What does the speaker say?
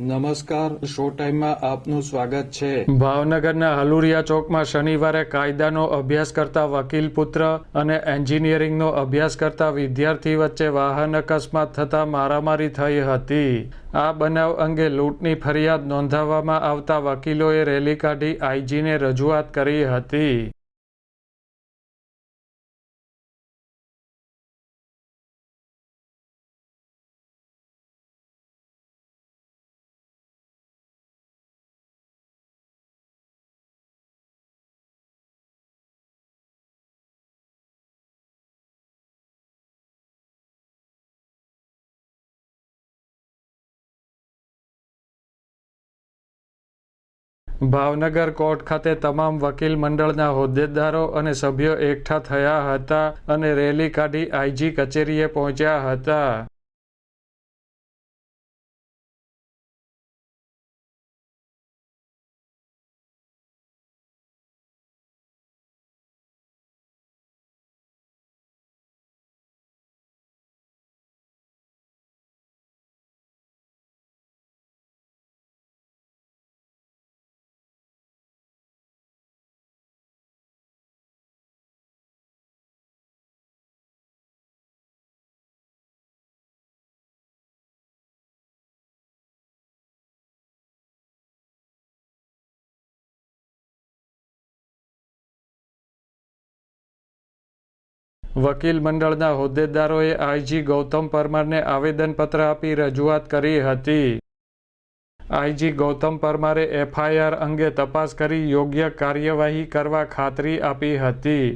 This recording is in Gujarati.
નમસ્કાર શો ટાઈમમાં આપનું સ્વાગત છે. ભાવનગરના હલુરિયા ચોકમાં શનિવારે કાયદાનો અભ્યાસ કરતા વકીલ પુત્ર અને એન્જિનિયરિંગનો અભ્યાસ કરતા વિદ્યાર્થી વચ્ચે વાહન અકસ્માત થતા મારામારી થઈ હતી. આ બનાવ અંગે લૂંટની ફરિયાદ નોંધાવવામાં આવતા વકીલોએ રેલી કાઢી આઈજીને રજૂઆત કરી હતી. ભાવનગર કોર્ટ ખાતે તમામ વકીલ મંડળના હોદ્દેદારો અને સભ્યો એકઠા થયા હતા અને રેલી કાઢી આઈજી કચેરીએ પહોંચ્યા હતા. વકીલ મંડળના હોદ્દેદારોએ આઈજી ગૌતમ પરમારને આવેદનપત્ર આપી રજૂઆત કરી હતી. આઈજી ગૌતમ પરમારે એફઆઈઆર અંગે તપાસ કરી યોગ્ય કાર્યવાહી કરવા ખાતરી આપી હતી.